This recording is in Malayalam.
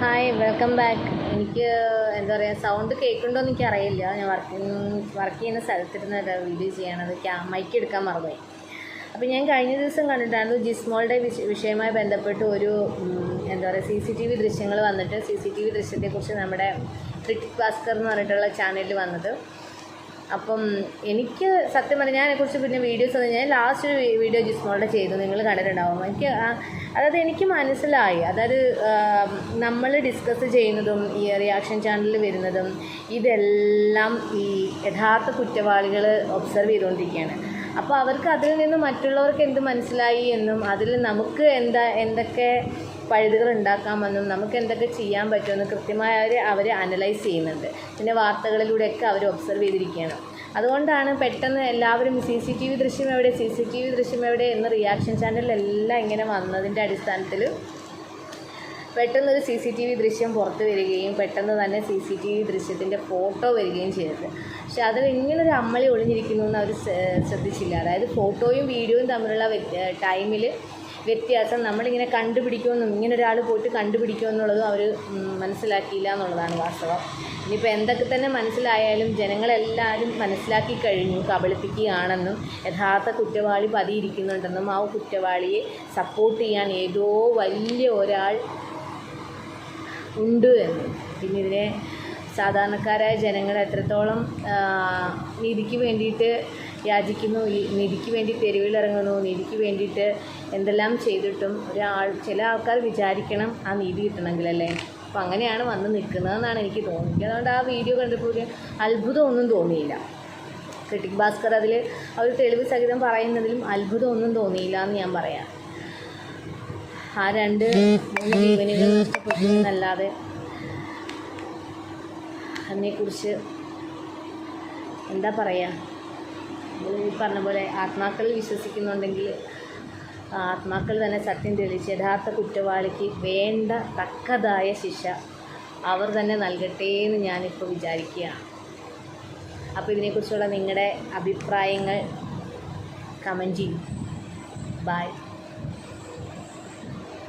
ഹായ് വെൽക്കം ബാക്ക് എനിക്ക് എന്താ പറയുക സൗണ്ട് കേൾക്കുന്നുണ്ടോ എന്ന് എനിക്ക് അറിയില്ല ഞാൻ വർക്കിംഗ് വർക്ക് ചെയ്യുന്ന സ്ഥലത്തിരുന്നല്ല വീഡിയോ ചെയ്യണത്. മൈക്ക് എടുക്കാൻ മറന്നുപോയി. അപ്പോൾ ഞാൻ കഴിഞ്ഞ ദിവസം കണ്ടിട്ടായിരുന്നു ജിസ്മോളുടെ വിഷ വിഷയവുമായി ബന്ധപ്പെട്ട് ഒരു എന്താ പറയുക സി സി ടി വി ദൃശ്യങ്ങൾ വന്നിട്ട് സി സി ടി വി ദൃശ്യത്തെക്കുറിച്ച് നമ്മുടെ ക്രിട്ടിക് ഭാസ്കർ എന്ന് പറഞ്ഞിട്ടുള്ള ചാനലിൽ വന്നത്. അപ്പം എനിക്ക് സത്യം പറഞ്ഞാൽ അതിനെക്കുറിച്ച് പിന്നെ വീഡിയോസ് ഒന്നും ഞാൻ ലാസ്റ്റ് ഒരു വീഡിയോ ജിസ്മോളുടെ ചെയ്തു. നിങ്ങൾ കണ്ടിട്ടുണ്ടാവും. എനിക്ക് അതായത് എനിക്ക് മനസ്സിലായി. അതായത് നമ്മൾ ഡിസ്കസ് ചെയ്യുന്നതും ഈ റിയാക്ഷൻ ചാനലിൽ വരുന്നതും ഇതെല്ലാം ഈ യഥാർത്ഥ കുറ്റവാളികൾ ഒബ്സർവ് ചെയ്തുകൊണ്ടിരിക്കുകയാണ് അപ്പോൾ അവർക്ക് അതിൽ നിന്ന് മറ്റുള്ളവർക്ക് എന്ത് മനസ്സിലായി എന്നും അതിൽ നമുക്ക് എന്താ എന്തൊക്കെ പഴുതുകൾ ഉണ്ടാക്കാമെന്നും നമുക്ക് എന്തൊക്കെ ചെയ്യാൻ പറ്റുമെന്നും കൃത്യമായി അവർ അവർ അനലൈസ് ചെയ്യുന്നുണ്ട്. പിന്നെ വാർത്തകളിലൂടെയൊക്കെ അവർ ഒബ്സർവ് ചെയ്തിരിക്കുകയാണ് അതുകൊണ്ടാണ് പെട്ടെന്ന് എല്ലാവരും സി സി ടി വി ദൃശ്യം എവിടെ സി സി ടി വി ദൃശ്യം എവിടെ എന്ന് റിയാക്ഷൻ ചാനലിലെല്ലാം ഇങ്ങനെ വന്നതിന്റെ അടിസ്ഥാനത്തിൽ പെട്ടെന്നൊരു സി സി ടി വി ദൃശ്യം പുറത്ത് വരികയും പെട്ടെന്ന് തന്നെ സി സി ടി വി ദൃശ്യത്തിന്റെ ഫോട്ടോ വരികയും ചെയ്തത്. പക്ഷെ അതിൽ ഇങ്ങനൊരു അമ്മളി ഒളിഞ്ഞിരിക്കുന്നു എന്ന് അവർ ശ്രദ്ധിച്ചില്ല. അതായത് ഫോട്ടോയും വീഡിയോയും തമ്മിലുള്ള ടൈമിൽ വ്യത്യാസം. നമ്മളിങ്ങനെ കണ്ടുപിടിക്കുമെന്നും ഇങ്ങനെ ഒരാൾ പോയിട്ട് കണ്ടുപിടിക്കുമെന്നുള്ളതും അവർ മനസ്സിലാക്കിയില്ല എന്നുള്ളതാണ് വാസ്തവം. ഇനിയിപ്പോൾ എന്തൊക്കെ തന്നെ മനസ്സിലായാലും ജനങ്ങളെല്ലാവരും മനസ്സിലാക്കി കഴിഞ്ഞു കബളിപ്പിക്കുകയാണെന്നും യഥാർത്ഥ കുറ്റവാളി പതിയിരിക്കുന്നുണ്ടെന്നും ആ കുറ്റവാളിയെ സപ്പോർട്ട് ചെയ്യാൻ ഏതോ വലിയ ഒരാൾ ഉണ്ട് എന്നും. പിന്നെ ഇതിനെ സാധാരണക്കാരായ ജനങ്ങൾ എത്രത്തോളം നീതിക്ക് വേണ്ടിയിട്ട് യാചിക്കുന്നു. ഈ നീതിക്ക് വേണ്ടി തെരുവിലിറങ്ങുന്നു. നിധിക്ക് വേണ്ടിയിട്ട് എന്തെല്ലാം ചെയ്തിട്ടും ഒരാൾ ചില ആൾക്കാർ വിചാരിക്കണം ആ നീതി കിട്ടണമെങ്കിലല്ലേ. അപ്പം അങ്ങനെയാണ് വന്ന് നിൽക്കുന്നതെന്നാണ് എനിക്ക് തോന്നിയത് അതുകൊണ്ട് ആ വീഡിയോ കണ്ടപ്പോൾ ഒരു അത്ഭുതമൊന്നും തോന്നിയില്ല. ക്രിട്ടിക് ഭാസ്കർ അതിൽ അവർ തെളിവ് സഹിതം പറയുന്നതിലും അത്ഭുതമൊന്നും തോന്നിയില്ല എന്ന് ഞാൻ പറയാം. ആ രണ്ട് മൂന്ന് ജീവനുകൾ നഷ്ടപ്പെട്ടു എന്നല്ലാതെ അതിനെക്കുറിച്ച് എന്താ പറയുക ഈ പറഞ്ഞ പോലെ ആത്മാക്കളിൽ വിശ്വസിക്കുന്നുണ്ടെങ്കിൽ ആത്മാക്കൾ തന്നെ സത്യം തെളിയിച്ച് യഥാർത്ഥ കുറ്റവാളിക്ക് വേണ്ട തക്കതായ ശിക്ഷ അവർ തന്നെ നൽകട്ടെ എന്ന് ഞാനിപ്പോൾ വിചാരിക്കുകയാണ്. അപ്പോൾ ഇതിനെക്കുറിച്ചുള്ള നിങ്ങളുടെ അഭിപ്രായങ്ങൾ കമന്റ് ചെയ്യും. ബൈ